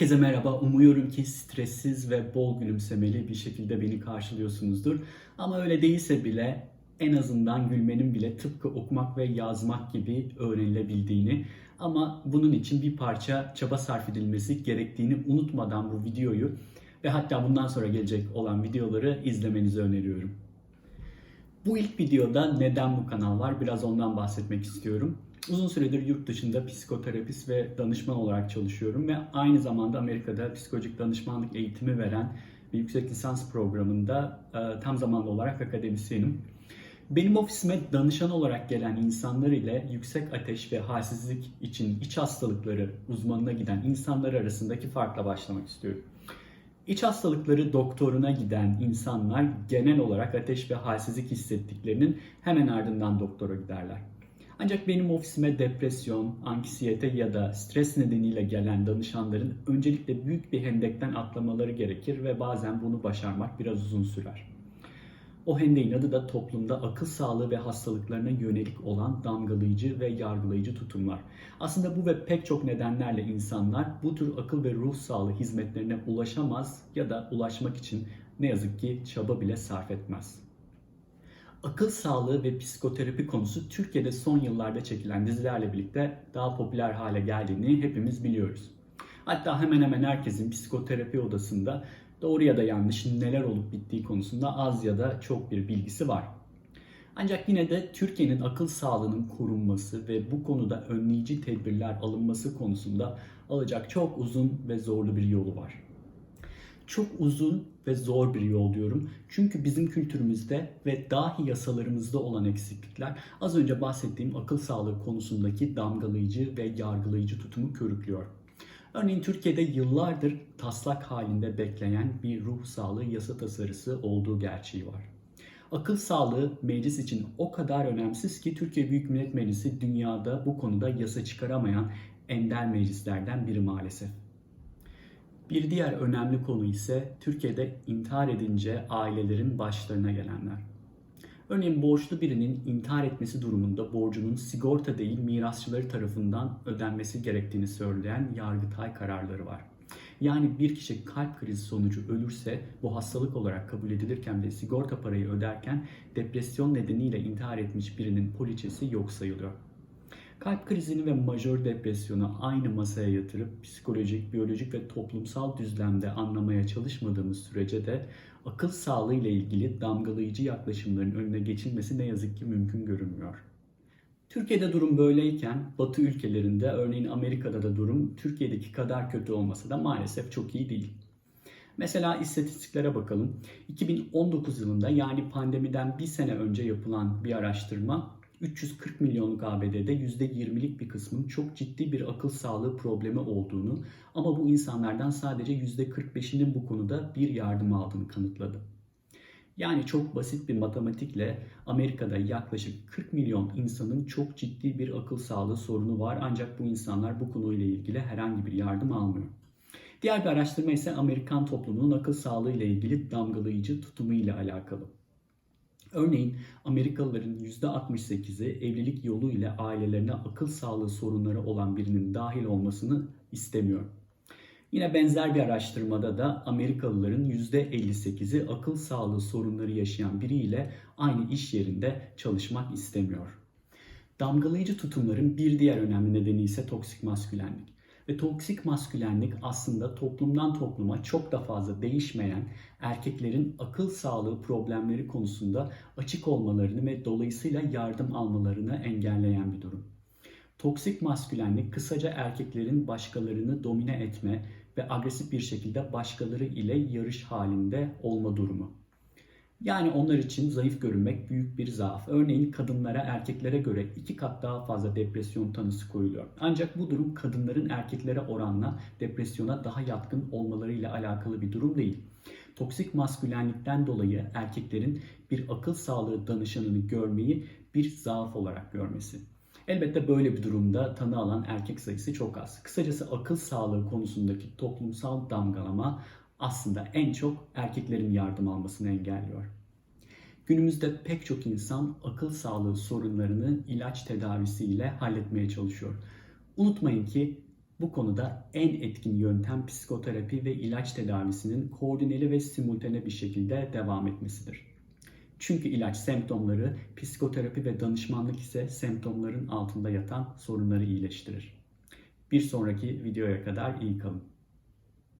Herkese merhaba. Umuyorum ki stressiz ve bol gülümsemeli bir şekilde beni karşılıyorsunuzdur. Ama öyle değilse bile en azından gülmenin bile tıpkı okumak ve yazmak gibi öğrenilebildiğini ama bunun için bir parça çaba sarf edilmesi gerektiğini unutmadan bu videoyu ve hatta bundan sonra gelecek olan videoları izlemenizi öneriyorum. Bu ilk videoda neden bu kanal var biraz ondan bahsetmek istiyorum. Uzun süredir yurt dışında psikoterapist ve danışman olarak çalışıyorum ve aynı zamanda Amerika'da psikolojik danışmanlık eğitimi veren bir yüksek lisans programında e, tam zamanlı olarak akademisyenim. Benim ofisime danışan olarak gelen insanlar ile yüksek ateş ve halsizlik için iç hastalıkları uzmanına giden insanlar arasındaki farkla başlamak istiyorum. İç hastalıkları doktoruna giden insanlar genel olarak ateş ve halsizlik hissettiklerinin hemen ardından doktora giderler. Ancak benim ofisime depresyon, anksiyete ya da stres nedeniyle gelen danışanların öncelikle büyük bir hendekten atlamaları gerekir ve bazen bunu başarmak biraz uzun sürer. O hendeğin adı da toplumda akıl sağlığı ve hastalıklarına yönelik olan damgalayıcı ve yargılayıcı tutumlar. Aslında bu ve pek çok nedenlerle insanlar bu tür akıl ve ruh sağlığı hizmetlerine ulaşamaz ya da ulaşmak için ne yazık ki çaba bile sarf etmez. Akıl sağlığı ve psikoterapi konusu Türkiye'de son yıllarda çekilen dizilerle birlikte daha popüler hale geldiğini hepimiz biliyoruz. Hatta hemen hemen herkesin psikoterapi odasında doğru ya da yanlış neler olup bittiği konusunda az ya da çok bir bilgisi var. Ancak yine de Türkiye'nin akıl sağlığının korunması ve bu konuda önleyici tedbirler alınması konusunda alacak çok uzun ve zorlu bir yolu var. Çok uzun ve zor bir yol diyorum. Çünkü bizim kültürümüzde ve dahi yasalarımızda olan eksiklikler az önce bahsettiğim akıl sağlığı konusundaki damgalayıcı ve yargılayıcı tutumu körüklüyor. Örneğin Türkiye'de yıllardır taslak halinde bekleyen bir ruh sağlığı yasa tasarısı olduğu gerçeği var. Akıl sağlığı meclis için o kadar önemsiz ki Türkiye Büyük Millet Meclisi dünyada bu konuda yasa çıkaramayan ender meclislerden biri maalesef. Bir diğer önemli konu ise Türkiye'de intihar edince ailelerin başlarına gelenler. Örneğin borçlu birinin intihar etmesi durumunda borcunun sigorta değil mirasçıları tarafından ödenmesi gerektiğini söyleyen Yargıtay kararları var. Yani bir kişi kalp krizi sonucu ölürse bu hastalık olarak kabul edilirken ve sigorta parayı öderken depresyon nedeniyle intihar etmiş birinin poliçesi yok sayılıyor. Kalp krizini ve majör depresyonu aynı masaya yatırıp psikolojik, biyolojik ve toplumsal düzlemde anlamaya çalışmadığımız sürece de akıl sağlığı ile ilgili damgalayıcı yaklaşımların önüne geçilmesi ne yazık ki mümkün görünmüyor. Türkiye'de durum böyleyken Batı ülkelerinde örneğin Amerika'da da durum Türkiye'deki kadar kötü olmasa da maalesef çok iyi değil. Mesela istatistiklere bakalım. 2019 yılında yani pandemiden bir sene önce yapılan bir araştırma 340 milyonluk ABD'de %20'lik bir kısmın çok ciddi bir akıl sağlığı problemi olduğunu ama bu insanlardan sadece %45'inin bu konuda bir yardım aldığını kanıtladı. Yani çok basit bir matematikle Amerika'da yaklaşık 40 milyon insanın çok ciddi bir akıl sağlığı sorunu var ancak bu insanlar bu konuyla ilgili herhangi bir yardım almıyor. Diğer bir araştırma ise Amerikan toplumunun akıl sağlığı ile ilgili damgalayıcı tutumu ile alakalı. Örneğin Amerikalıların %68'i evlilik yolu ile ailelerine akıl sağlığı sorunları olan birinin dahil olmasını istemiyor. Yine benzer bir araştırmada da Amerikalıların %58'i akıl sağlığı sorunları yaşayan biriyle aynı iş yerinde çalışmak istemiyor. Damgalayıcı tutumların bir diğer önemli nedeni ise toksik maskülenlik. Ve toksik maskülenlik aslında toplumdan topluma çok da fazla değişmeyen erkeklerin akıl sağlığı problemleri konusunda açık olmalarını ve dolayısıyla yardım almalarını engelleyen bir durum. Toksik maskülenlik kısaca erkeklerin başkalarını domine etme ve agresif bir şekilde başkaları ile yarış halinde olma durumu. Yani onlar için zayıf görünmek büyük bir zaaf. Örneğin kadınlara erkeklere göre iki kat daha fazla depresyon tanısı koyuluyor. Ancak bu durum kadınların erkeklere oranla depresyona daha yatkın olmalarıyla alakalı bir durum değil. Toksik maskülenlikten dolayı erkeklerin bir akıl sağlığı danışanını görmeyi bir zaaf olarak görmesi. Elbette böyle bir durumda tanı alan erkek sayısı çok az. Kısacası akıl sağlığı konusundaki toplumsal damgalama aslında en çok erkeklerin yardım almasını engelliyor. Günümüzde pek çok insan akıl sağlığı sorunlarını ilaç tedavisiyle halletmeye çalışıyor. Unutmayın ki Bu konuda en etkin yöntem psikoterapi ve ilaç tedavisinin koordineli ve simultane bir şekilde devam etmesidir. Çünkü ilaç semptomları, psikoterapi ve danışmanlık ise semptomların altında yatan sorunları iyileştirir. Bir sonraki videoya kadar iyi kalın.